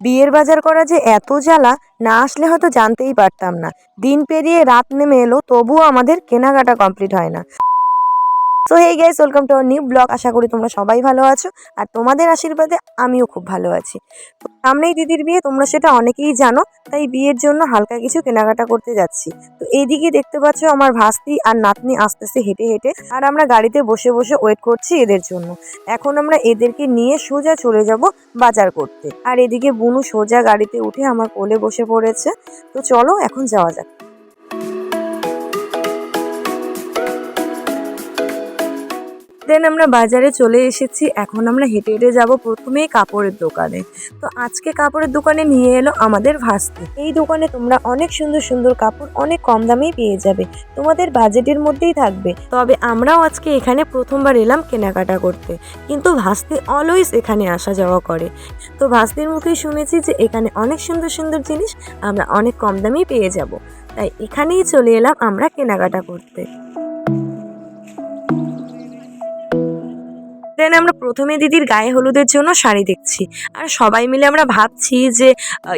বিয়ের বাজার করা যে এত জ্বালা, না আসলে হয়তো জানতেই পারতাম না। দিন পেরিয়ে রাত নেমে এলো, তবুও আমাদের কেনাকাটা কমপ্লিট হয় না। So hey guys welcome to our new blog আশা করি তোমরা সবাই ভালো আছো আর তোমাদের আশীর্বাদে আমিও খুব ভালো আছি। সামনেই দিদির বিয়ে, তোমরা সেটা অনেকেই জানো, তাই বিয়ের জন্য হালকা কিছু কেনাকাটা করতে যাচ্ছি। তো এইদিকে দেখতে পাচ্ছ আমার ভাস্তি আর নাতনি আস্তে আস্তে হেঁটে হেঁটে আর আমরা গাড়িতে বসে বসে ওয়েট করছি এদের জন্য। এখন আমরা এদেরকে নিয়ে সোজা চলে যাব বাজার করতে। আর এদিকে বুনু সোজা গাড়িতে উঠে আমার কোলে বসে পড়েছে। তো চলো এখন যাওয়া যাক। দেন আমরা বাজারে চলে এসেছি। এখন আমরা হেঁটে হেঁটে যাব প্রথমেই কাপড়ের দোকানে। তো আজকে কাপড়ের দোকানে নিয়ে এলো আমাদের ভাস্তি। এই দোকানে তোমরা অনেক সুন্দর সুন্দর কাপড় অনেক কম দামেই পেয়ে যাবে। তোমাদের বাজেটের মধ্যেই থাকবে। তবে আমরাও আজকে এখানে প্রথমবার এলাম কেনাকাটা করতে। কিন্তু ভাস্তি অলওয়েজ এখানে আসা যাওয়া করে। তো ভাস্তির মুখেই শুনেছি যে এখানে অনেক সুন্দর সুন্দর জিনিস আমরা অনেক কম দামেই পেয়ে যাব। তাই এখানেই চলে এলাম আমরা কেনাকাটা করতে। দেন আমরা প্রথমে দিদির গায়ে হলুদের জন্য শাড়ি দেখছি। আর সবাই মিলে আমরা ভাবছি যে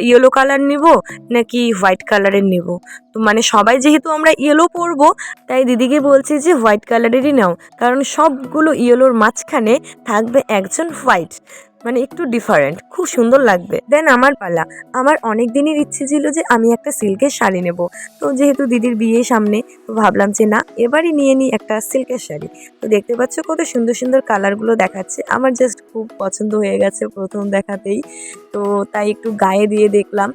ইয়েলো কালার নিব নাকি হোয়াইট কালারের নিব? তো মানে সবাই যেহেতু আমরা ইয়েলো পরব, তাই দিদিকে বলছি যে হোয়াইট কালারেরই নাও। কারণ সবগুলো ইয়েলোর মাঝখানে থাকবে একজন হোয়াইট মানে একটু ডিফারেন্ট খুব সুন্দর লাগবে। দেন আমার পালা, আমার অনেক দিনের ইচ্ছে ছিল যে আমি একটা সিল্কের শাড়ি নেব। তো যেহেতু দিদির বিয়ে সামনে, তো ভাবলাম যে না, এবারই নিয়ে নিই একটা সিল্কের শাড়ি। তো দেখতে পাচ্ছ কত সুন্দর সুন্দর কালারগুলো দেখাচ্ছে। আমার জাস্ট খুব পছন্দ হয়ে গেছে প্রথম দেখাতেই। তো তাই একটু গায়ে দিয়ে দেখলাম।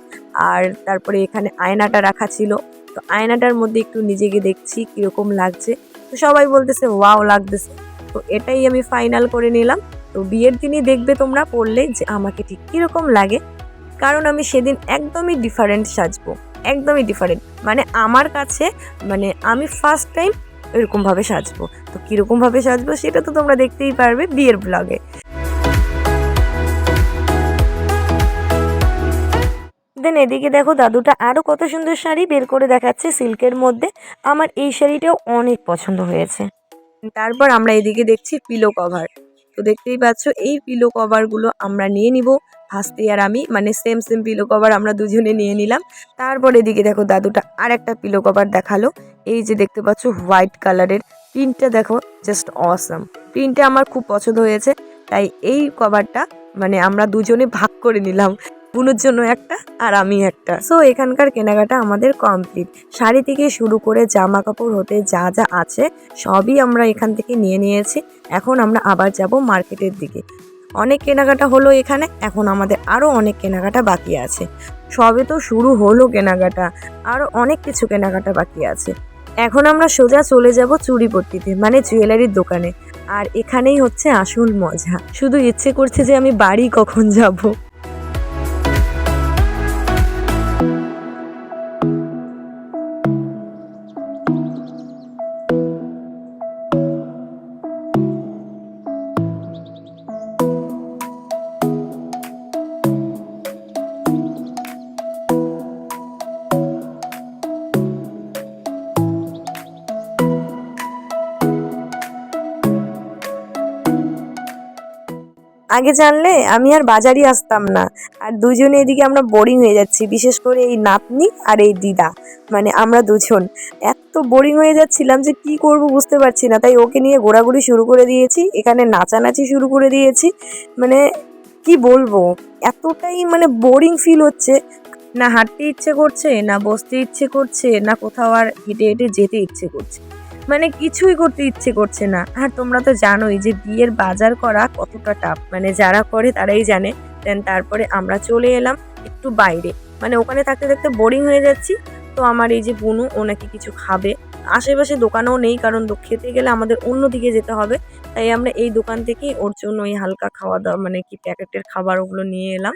আর তারপরে এখানে আয়নাটা রাখা ছিল। তো আয়নাটার মধ্যে একটু নিজেকে দেখছি, কীরকম লাগছে। তো সবাই বলতেছে, ওয়াও, লাগতেছে। তো এটাই আমি ফাইনাল করে নিলাম। তো বিয়ের দিনই দেখবে তোমরা পড়লে যে আমাকে ঠিক কীরকম লাগে। কারণ আমি সেদিন একদমই ডিফারেন্ট সাজবো, একদমই ডিফারেন্ট মানে আমার কাছে মানে আমি ফার্স্ট টাইম এরকমভাবে সাজবো। তো কীরকমভাবে সাজবো সেটা তো তোমরা দেখতেই পারবে বিয়ের ব্লগে দেন এদিকে দেখো দাদুটা আরও কত সুন্দর শাড়ি বের করে দেখাচ্ছে সিল্কের মধ্যে। আমার এই শাড়িটাও অনেক পছন্দ হয়েছে। তারপর আমরা এদিকে দেখছি পিলো কভার তো দেখতেই পাচ্ছ, এই পিলো কভারগুলো আমরা নিয়ে নিব। হাসতে আর আমি মানে সেম সেম পিলো কভার আমরা দুজনে নিয়ে নিলাম। তারপর এদিকে দেখো দাদুটা আর একটা পিলো কভার দেখাল। এই যে দেখতে পাচ্ছ হোয়াইট কালারের প্রিন্টটা দেখো জাস্ট অসাম প্রিন্টটা আমার খুব পছন্দ হয়েছে, তাই এই কভারটা মানে আমরা দুজনে ভাগ করে নিলাম। বুনুর জন্য একটা আর আমি একটা। সো এখানকার কেনাকাটা আমাদের কমপ্লিট শাড়ি থেকে শুরু করে জামা কাপড় হতে যা যা আছে, সবই আমরা এখান থেকে নিয়ে নিয়েছি। এখন আমরা আবার যাব মার্কেটের দিকে। অনেক কেনাকাটা হলো এখানে, এখন আমাদের আরও অনেক কেনাকাটা বাকি আছে। সবে তো শুরু হলো কেনাকাটা আরও অনেক কিছু কেনাকাটা বাকি আছে। এখন আমরা সোজা চলে যাব চুড়িপট্টিতে মানে জুয়েলারির দোকানে। আর এখানেই হচ্ছে আসল মজা। শুধু ইচ্ছে করছে যে আমি বাড়ি কখন যাব। আগে জানলে আমি আর বাজারই আসতাম না। আর দুজনে এদিকে আমরা বোরিং হয়ে যাচ্ছি, বিশেষ করে এই নাতনি আর এই দিদা। মানে আমরা দুজন। এত বোরিং হয়ে যাচ্ছিলাম যে কি করব বুঝতে পারছি না। তাই ওকে নিয়ে ঘোরাঘুরি শুরু করে দিয়েছি, এখানে নাচানাচি শুরু করে দিয়েছি। মানে কি বলব, এতটাই মানে বোরিং ফিল হচ্ছে। না হাঁটতে ইচ্ছে করছে, না বসতে ইচ্ছে করছে, না কোথাও আর হেঁটে হেঁটে যেতে ইচ্ছে করছে। মানে কিছুই করতে ইচ্ছে করছে না। আর তোমরা তো জানোই যে বিয়ের বাজার করা কতটা টাফ মানে যারা করে তারাই জানে। দেন তারপরে আমরা চলে এলাম একটু বাইরে। মানে ওখানে থাকতে থাকতে বোরিং হয়ে যাচ্ছি। তো আমার এই যে বুনু, ও নাকি কিছু খাবে। আশেপাশে দোকানও নেই, কারণ খেতে গেলে আমাদের অন্য দিকে যেতে হবে। তাই আমরা এই দোকান থেকেই ওর জন্য ওই হালকা খাওয়া দাওয়া মানে কি প্যাকেটের খাবার ওগুলো নিয়ে এলাম।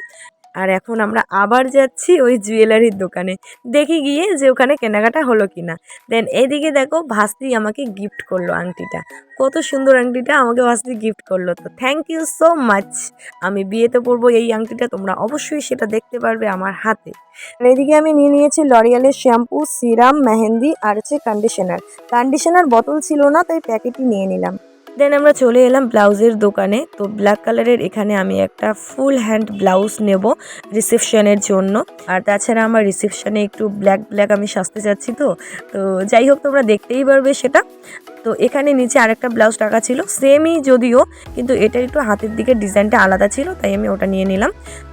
আর এখন আমরা আবার যাচ্ছি ওই জুয়েলারির দোকানে। দেখি গিয়ে যে ওখানে কেনাকাটা হলো কিনা। দেন এদিকে দেখো ভাস্তি আমাকে গিফট করল আংটিটা। কত সুন্দর আংটিটা আমাকে ভাস্তি গিফট করল। তো থ্যাংক ইউ সো মাচ আমি বিয়েতে পরবো এই আংটিটা, তোমরা অবশ্যই সেটা দেখতে পারবে আমার হাতে। এদিকে আমি নিয়ে নিয়েছি লরিয়ালের শ্যাম্পু সিরাম মেহেন্দি আর হচ্ছে কন্ডিশনার কন্ডিশনার বোতল ছিল না, তাই প্যাকেটই নিয়ে নিলাম। দেন আমরা চলে এলাম ব্লাউজের দোকানে। তো ব্ল্যাক কালারের এখানে আমি একটা ফুল হ্যান্ড ব্লাউজ নেব রিসেপশনের জন্য। আর তাছাড়া আমার রিসেপশনে একটু ব্ল্যাক ব্ল্যাক আমি সাজতে চাচ্ছি তো। তো যাই হোক, তোমরা দেখতেই পারবে সেটা। তো এখানে নিচে আরেকটা ব্লাউজ টাকা ছিল সেমই যদিও, কিন্তু এটা একটু হাতের দিকে ডিজাইনটা আলাদা ছিল, তাই আমি ওটা নিয়ে নিলাম।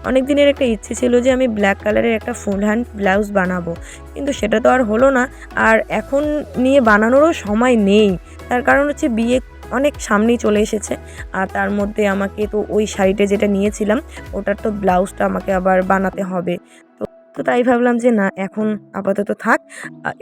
অনেক দিনের একটা ইচ্ছে ছিল যে আমি ব্ল্যাক কালারের একটা ফুল হ্যান্ড ব্লাউজ বানাবো, কিন্তু সেটা তো আর হলো না। আর এখন নিয়ে বানানোরও সময় নেই। তার কারণ হচ্ছে বিয়ে অনেক সামনেই চলে এসেছে। আর তার মধ্যে আমাকে তো ওই শাড়িটা যেটা নিয়েছিলাম, ওটার তো ব্লাউজটা আমাকে আবার বানাতে হবে। তো তো তাই ভাবলাম যে না, এখন আপাতত থাক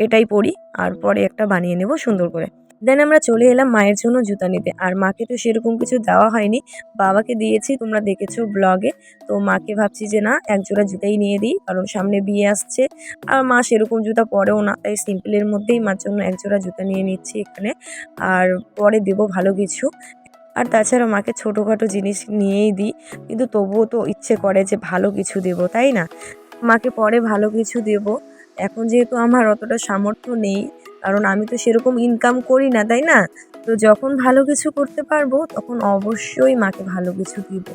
এটাই পরি, আর পরে একটা বানিয়ে নেব সুন্দর করে। দেন আমরা চলে এলাম মায়ের জন্য জুতা নিতে। আর মাকে তো সেরকম কিছু দেওয়া হয়নি। বাবাকে দিয়েছি, তোমরা দেখেছ ব্লগে। তো মাকে ভাবছি যে না, এক জোড়া জুতাই নিয়ে দিই, কারণ সামনে বিয়ে আসছে। আর মা সেরকম জুতা পরেও না, তাই সিম্পলের মধ্যেই মার জন্য এক জোড়া জুতা নিয়ে নিচ্ছি এখানে। আর পরে দেবো ভালো কিছু। আর তাছাড়া মাকে ছোটোখাটো জিনিস নিয়েই দিই, কিন্তু তবুও তো ইচ্ছে করে যে ভালো কিছু দেবো, তাই না? মাকে পরে ভালো কিছু দেবো। এখন যেহেতু আমার অতটা সামর্থ্য নেই কারণ আমি তো সেরকম ইনকাম করি না, তাই না? তো যখন ভালো কিছু করতে পারব, তখন অবশ্যই মাকে ভালো কিছু দিব।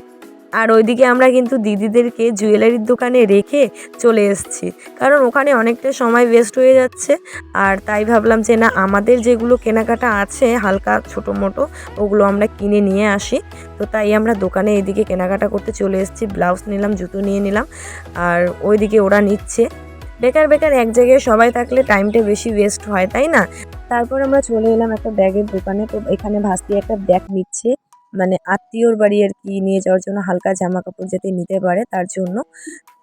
আর ওইদিকে আমরা কিন্তু দিদিদেরকে জুয়েলারির দোকানে রেখে চলে এসেছি। কারণ ওখানে অনেকটা সময় ওয়েস্ট হয়ে যাচ্ছে। আর তাই ভাবলাম যে, না, আমাদের যেগুলো কেনাকাটা আছে, হালকা ছোটো মোটো ওগুলো আমরা কিনে নিয়ে আসি। তো তাই আমরা দোকানে এদিকে কেনাকাটা করতে চলে এসেছি। ব্লাউজ নিলাম, জুতো নিয়ে নিলাম। আর ওইদিকে ওরা নিচ্ছে। বেকার বেকার এক জায়গায় সবাই থাকলে টাইমটা বেশি ওয়েস্ট হয়, তাই না? তারপর আমরা চলে এলাম একটা ব্যাগের দোকানে। তো এখানে ভাস্তি একটা ব্যাগ নিচ্ছে। মানে আত্মীয়র বাড়ি আর কি নিয়ে যাওয়ার জন্য হালকা জামা কাপড় যাতে নিতে পারে তার জন্য।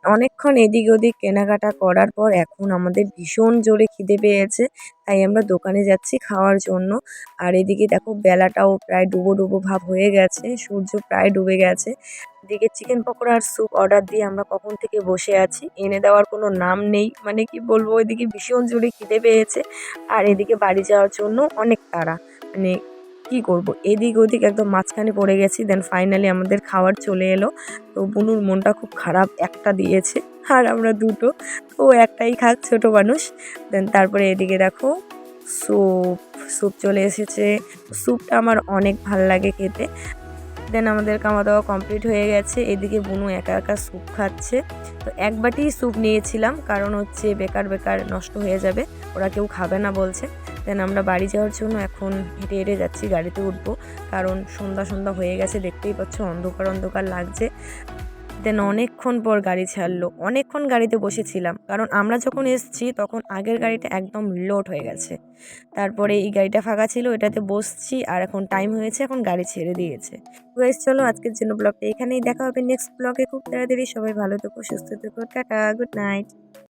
অনেকক্ষণ এদিক ওদিক কেনাকাটা করার পর এখন আমাদের ভীষণ জোরে খিদে পেয়েছে, তাই আমরা দোকানে যাচ্ছি খাওয়ার জন্য। আর এদিকে দেখো বেলাটাও প্রায় ডুবো ডুবো ভাব হয়ে গেছে, সূর্য প্রায় ডুবে গেছে। এদিকে চিকেন পকোড়া আর স্যুপ অর্ডার দিয়ে আমরা কখন থেকে বসে আছি এনে দেওয়ার কোনো নাম নেই মানে কি বলব, এদিকে ভীষণ জোরে খিদে পেয়েছে। আর এদিকে বাড়ি যাওয়ার জন্য অনেক তাড়া মানে কি করব? এদিক ওদিক একদম মাঝখানে পড়ে গেছি দেন ফাইনালি আমাদের খাওয়ার চলে এলো। তো বুনুর মনটা খুব খারাপ, একটা দিয়েছে, আর আমরা দুটো। তো একটাই খাক, ছোট মানুষ। দেন তারপরে এদিকে দেখো স্যুপ স্যুপ চলে এসেছে। স্যুপটা আমার অনেক ভালো লাগে খেতে। দেন আমাদের খাওয়া দাওয়া কমপ্লিট হয়ে গেছে। এদিকে বুনু একা একা স্যুপ খাচ্ছে। তো এক বাটি স্যুপ নিয়েছিলাম, কারণ হচ্ছে বেকার বেকার নষ্ট হয়ে যাবে। ওরা কেউ খাবে না বলছে। দেন আমরা বাড়ি যাওয়ার জন্য এখন হেঁটে হেঁটে যাচ্ছি, গাড়িতে উঠবো। কারণ সন্ধ্যা সন্ধ্যা হয়ে গেছে, দেখতেই পাচ্ছ অন্ধকার অন্ধকার লাগছে। দেন অনেকক্ষণ পর গাড়ি ছাড়লো। অনেকক্ষণ গাড়িতে বসেছিলাম। কারণ আমরা যখন এসছি, তখন আগের গাড়িটা একদম লোড হয়ে গেছে। তারপরে এই গাড়িটা ফাঁকা ছিল, এটাতে বসছি আর এখন টাইম হয়েছে, এখন গাড়ি ছেড়ে দিয়েছে। গাইস চলো আজকের জন্য ব্লগটা এখানেই দেখা হবে নেক্সট ব্লগে খুব তাড়াতাড়ি সবাই ভালো থেকো, সুস্থ থেকো, টাটা গুড নাইট